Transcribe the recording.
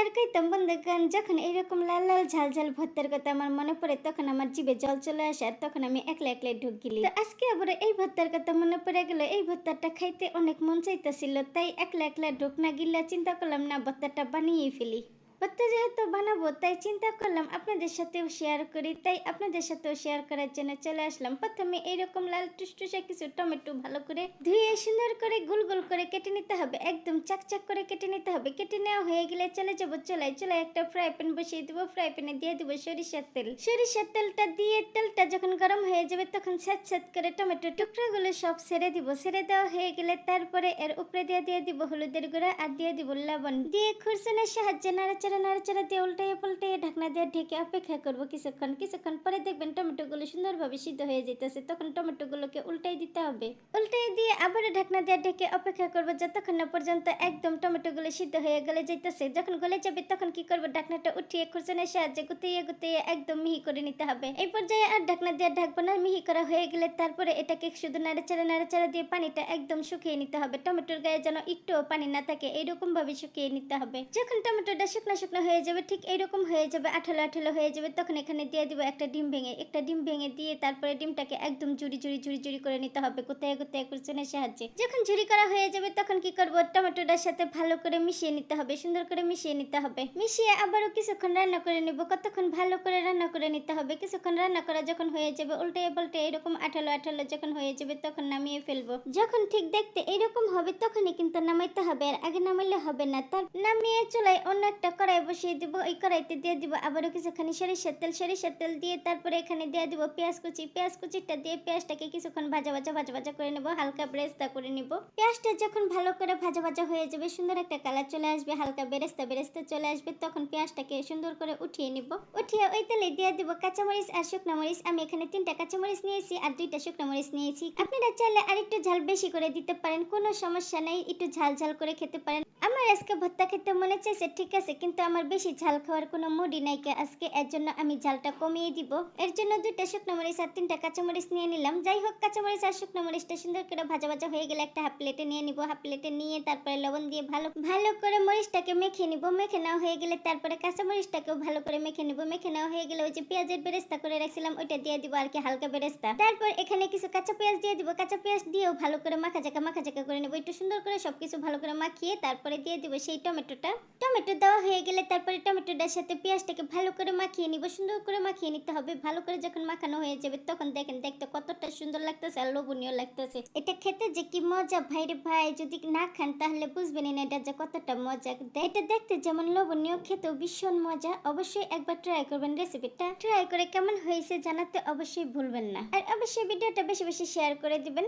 আর কইতাম গান যখন এইরকম লাল লাল ঝাল ঝাল ভর্তার কথা আমার মনে পড়ে, তখন আমার জিভে জল চলে আসে আর তখন আমি একলা একলাই ঢুক গেলি। তো আজকে আবার এই ভর্তার কথা মনে পড়ে গেল, এই ভর্তাটা খাইতে অনেক মন চাইতেছিল, তাই একলা একলা ঢুক না গিল্লা চিন্তা করলাম, না ভর্তাটা বানিয়ে ফেলি। ভর্তা যেহেতু বানাবো, তাই চিন্তা করলাম আপনাদের সাথেও শেয়ার করি। তাই আপনাদের সাথেও শেয়ার করার জন্য চলে আসলাম। প্রথমে এইরকম লাল টুসটুসে কিছু টমেটো ভালো করে ধুয়ে সুন্দর করে গোল গোল করে কেটে নিতে হবে। একদম চাকচাক করে কেটে নিতে হবে। কেটে নেওয়া হয়ে গেলে চলে যাব চলাই চলে একটা ফ্রাই প্যান বসিয়ে দেবো। ফ্রাই প্যানে দিয়ে দেবো সরিষার তেল। সরিষার তেলটা দিয়ে তেলটা যখন গরম হয়ে যাবে তখন স্যাঁত স্যাঁত করে টমেটো টুকরাগুলো সব ছেড়ে দিব। ছেড়ে দেওয়া হয়ে গেলে তারপরে এর উপরে দিয়ে দিয়ে দিব হলুদের গুঁড়া আর দিয়ে দিব লবণ। দিয়ে খুরসনের সাহায্যে নাড়াচাড়া নাড়াচাড়া দিয়ে উল্টাইয়ে পাল্টাইয়ে ঢাকনা দিয়ে ঢেকে অপেক্ষা করব কিছুক্ষণ কিছুক্ষণ পরে দেখবেন টমেটোগুলো সুন্দরভাবে সিদ্ধ হয়ে যেতেছে তখন টমেটোগুলোকে উল্টাই দিতে হবে। উল্টাই দিয়ে আবারও ঢাকনা দিয়ে ঢেকে অপেক্ষা করব যতক্ষণ না পর্যন্ত একদম টমেটোগুলো সিদ্ধ হয়ে গলে যাইতেছে। যখন গলে যাবে তখন কি করব? ঢাকনাটা উঠিয়ে খুরসনের সাহায্যে গুতিয়ে গুতিয়ে একদম মিহি করে নিতে হবে। এই পর্যায়ে আর ঢাকনা দিয়ে ঢাকবো না, মিহি করা হয়ে গেলে তারপরে এটাকে শুধু নাড়াচাড়া নাড়াচাড়া দিয়ে পানিটা একদম শুকিয়ে নিতে হবে। টমেটোর গায়ে যেন একটুও পানি না থাকে এইরকম ভাবে শুকিয়ে নিতে হবে। যখন টমেটোটা শুকনো শুকনো হয়ে যাবে, ঠিক এইরকম হয়ে যাবে, আঠালো আঠালো হয়ে যাবে, তখন এখানে দিয়ে দিব একটা ডিম ভেঙে। একটা ডিম ভেঙে দিয়ে তারপরে ডিমটাকে একদম জুড়ি জুড়ি জুড়ি জুড়ি করে নিতে হবে, কোথায় কোথায় কুরচনের সাহায্যে। যখন ঝুরি করা হয়ে যাবে, তখন কি করব? টমেটোটার সাথে ভালো করে মিশিয়ে নিতে হবে, সুন্দর করে মিশিয়ে নিতে হবে। মিশিয়ে আবারও কিছুক্ষণ রান্না করে নেব, কতক্ষণ ভালো করে রান্না করে নিতে হবে, কিছুক্ষণ রান্না করা যখন হয়ে যাবে, উল্টে পাল্টে এরকম আঠালো আঠালো যখন হয়ে যাবে, তখন নামিয়ে ফেলব। যখন ঠিক দেখতে এরকম হবে, তখনই কিন্তু নামাইতে হবে, আর আগে নামাইলে হবে না, তার নামিয়ে চলে অন্য একটা কড়াই বসিয়ে দিব ওই কড়াইতে দিয়ে দিব, আবারও কিছুখানি সরিষার তেল সরিষার তেল দিয়ে তারপরে এখানে দিয়ে দিব পেঁয়াজ কুচি। পেঁয়াজ কুচিটা দিয়ে পেঁয়াজটাকে কিছুক্ষণ ভাজা ভাজা ভাজা ভাজা করে নেব, হালকা ব্রেস্তা করে নিব। পেঁয়াজটা যখন ভালো করে ভাজা ভাজা হয়ে যাবে, সুন্দর একটা কালার চলে আসবে, হালকা বেরেস্তা বেরেস্তা চলে আসবে, তখন পেঁয়াজটাকে সুন্দর করে উঠিয়ে নিব। উঠিয়ে ওই তেলে দিয়ে দিব কাঁচামরিচ আর শুকনো মরিচ। আমি এখানে তিনটা কাঁচামরিচ নিয়েছি আর দুইটা শুকনো মরিচ নিয়েছি। আপনারা চাইলে আরেকটু ঝাল বেশি করে দিতে পারেন, কোনো সমস্যা নেই, একটু ঝাল ঝাল করে খেতে পারেন। আমার আজকে ভর্তা খেতে মনে চাইছে, ঠিক আছে, কিন্তু আমার বেশি ঝাল খাওয়ার কোনো মুডই নাই আজকে এর জন্য আমি ঝালটা কমিয়ে দিব। এর জন্য দুইটা শুকনো মরিচ আর তিনটা কাঁচামরিচ নিয়ে নিলাম। যাই হোক, কাঁচামরিচ আর শুকনো মরিচটা সুন্দর করে ভাজা ভাজা হয়ে গেলে একটা হাফ প্লেটে নিয়ে নিব। হাফ প্লেটে নিয়ে তারপরে লবণ দিয়ে ভালো ভালো করে মরিচটাকে মেখে নিব। মেখে নেওয়া হয়ে গেলে তারপরে কাঁচামরিচটাকেও ভালো করে মেখে নিব। মেখে নেওয়া হয়ে গেলে ওই যে পেঁয়াজের বেরেস্তা করে রাখছিলাম, ওইটা দিয়ে দিব আর কি হালকা বেরেস্তা। তারপর এখানে কিছু কাঁচা পেঁয়াজ দিয়ে দিব। কাঁচা পেঁয়াজ দিয়েও ভালো করে মাখা জাকা মাখা জাকা করে নেব। একটু সুন্দর করে সবকিছু ভালো করে মাখিয়ে তারপরে দিয়ে দিব সেই টমেটোটা। টমেটো দেওয়া হয়ে গেলে তারপরে টমেটোটার সাথে পেঁয়াজটাকে ভালো করে মাখিয়ে নিব। সুন্দর করে মাখিয়ে নিতে হবে। ভালো করে যখন মাখানো হয়ে যাবে তখন দেখেন দেখতে কতটা সুন্দর লাগতেছে আর লোভনীয় লাগতেছে। এটা খেতে যে কি মজা ভাই রে ভাই, যদি না খান তাহলে বুঝবেন না এটা যে কতটা মজা। এটা দেখতে যেমন লোভনীয়, খেতেও ভীষণ মজা। অবশ্যই একবার ট্রাই করবেন রেসিপিটা ট্রাই করে কেমন হয়েছে জানাতে অবশ্যই ভুলবেন না। আর অবশ্যই ভিডিওটা বেশি বেশি শেয়ার করে দিবেন।